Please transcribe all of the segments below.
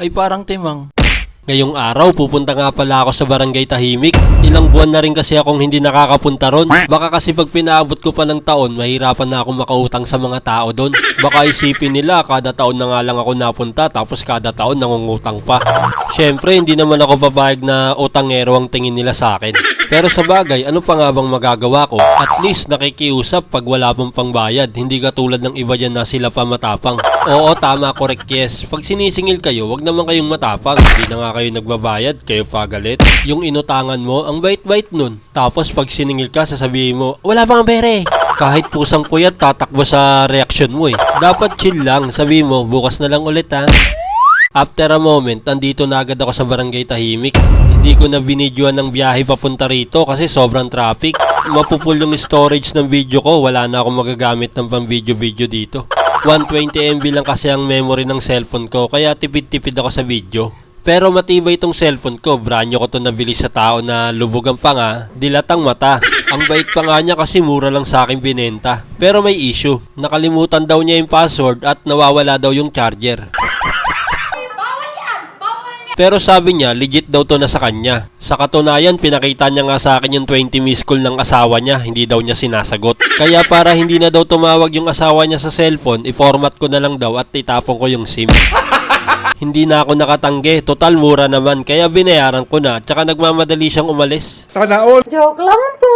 ay parang timang. Ngayong araw, pupunta nga pala ako sa Barangay Tahimik. Ilang buwan na rin kasi akong hindi nakakapunta ron. Baka kasi pag pinaabot ko pa ng taon, mahirapan na akong makautang sa mga tao doon. Baka isipin nila, kada taon na nga lang ako napunta, tapos kada taon nangungutang pa. Siyempre, hindi naman ako babayag na utangero ang tingin nila sa akin. Pero sa bagay, ano pa nga bang magagawa ko? At least nakikiusap pag wala pang pangbayad. Hindi katulad ng iba dyan na sila pa matapang. Oo, tama, correct, yes. Pag sinisingil kayo, wag naman kayong matapang. Hindi na nga kayo nagbabayad, kayo pa galit. Yung inutangan mo, ang bait-bait nun. Tapos pag siningil ka, sasabihin mo, wala bang bere? Kahit pusang puyat, tatakbo sa reaksyon mo eh. Dapat chill lang, sabi mo, bukas na lang ulit ha. After a moment, andito na agad ako sa barangay Tahimik. Hindi ko na binidyoan ng biyahe papunta rito kasi sobrang traffic. Mapupul yung storage ng video ko, wala na akong magagamit ng pang video-video dito. 120 MB lang kasi ang memory ng cellphone ko, kaya tipid-tipid ako sa video. Pero matibay itong cellphone ko, branyo ko to nabili sa tao na lubugan pa nga, dilatang mata. Ang bait pa nga niya kasi mura lang sa akin binenta. Pero may issue, nakalimutan daw niya yung password at nawawala daw yung charger. Pero sabi niya, legit daw to na sa kanya. Sa katunayan, pinakita niya nga sa akin yung 20 miss call ng asawa niya, hindi daw niya sinasagot. Kaya para hindi na daw tumawag yung asawa niya sa cellphone, i-format ko na lang daw at itapon ko yung SIM. hindi na ako nakatanggi, total mura naman, kaya binayaran ko na, tsaka nagmamadali siyang umalis. Sana all. Joke lang po.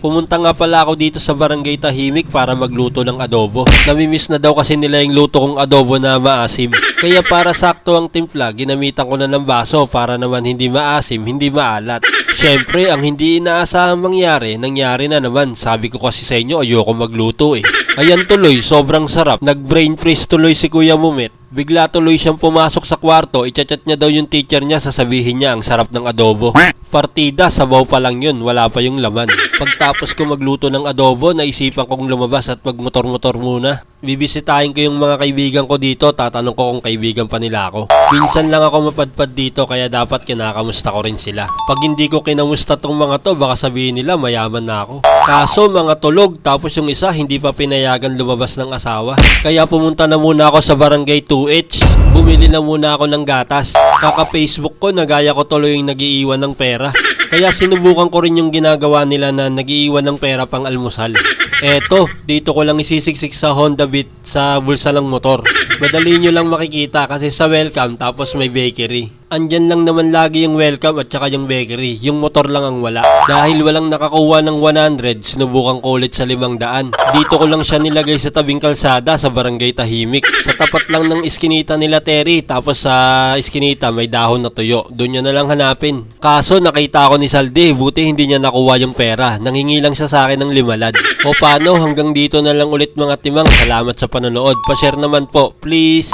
Pumunta nga pala ako dito sa Barangay Tahimik para magluto ng adobo. Namimiss na daw kasi nila yung luto kong adobo na maasim. Kaya para sakto ang timpla, ginamitan ko na ng baso para naman hindi maasim, hindi maalat. Siyempre, ang hindi inaasahang mangyari, nangyari na naman. Sabi ko kasi sa inyo, ayoko magluto eh. Ayan tuloy, sobrang sarap. Nag-brain freeze tuloy si Kuya Mumit. Bigla tuloy siyang pumasok sa kwarto, ichat niya daw yung teacher niya, sasabihin niya ang sarap ng adobo. Partida, sabaw pa lang yun, wala pa yung laman. Pagtapos ko magluto ng adobo, naisipan kong lumabas at magmotor-motor muna. Bibisitahin ko yung mga kaibigan ko dito, tatanong ko kung kaibigan pa nila ako. Pinsan lang ako mapadpad dito kaya dapat kinakamusta ko rin sila. Pag hindi ko kinamusta tong mga to, baka sabihin nila mayaman na ako. Kaso mga tulog, tapos yung isa hindi pa pinayagan lumabas ng asawa. Kaya pumunta na muna ako sa barangay 2H. Bumili na muna ako ng gatas. Kaka-Facebook ko, nagaya ko tuloy yung nagiiwan ng pera. Kaya sinubukan ko rin yung ginagawa nila na nagiiwan ng pera pang almusal. Eto, dito ko lang isisiksik sa Honda Beat sa bulsa ng motor. Madali nyo lang makikita kasi sa welcome tapos may bakery. Andyan lang naman lagi yung welcome at saka yung bakery. Yung motor lang ang wala. Dahil walang nakakuha ng 100, sinubukan ko ulit sa 500. Dito ko lang siya nilagay sa tabing kalsada sa barangay Tahimik. Sa tapat lang ng iskinita nila Terry tapos sa iskinita may dahon na tuyo. Doon nyo na lang hanapin. Kaso nakita ako ni Salde, buti hindi niya nakuha yung pera. Nangingi lang siya sa akin ng limalad. O paano, hanggang dito na lang ulit mga timang. Salamat sa panonood. Pa-share naman po, please.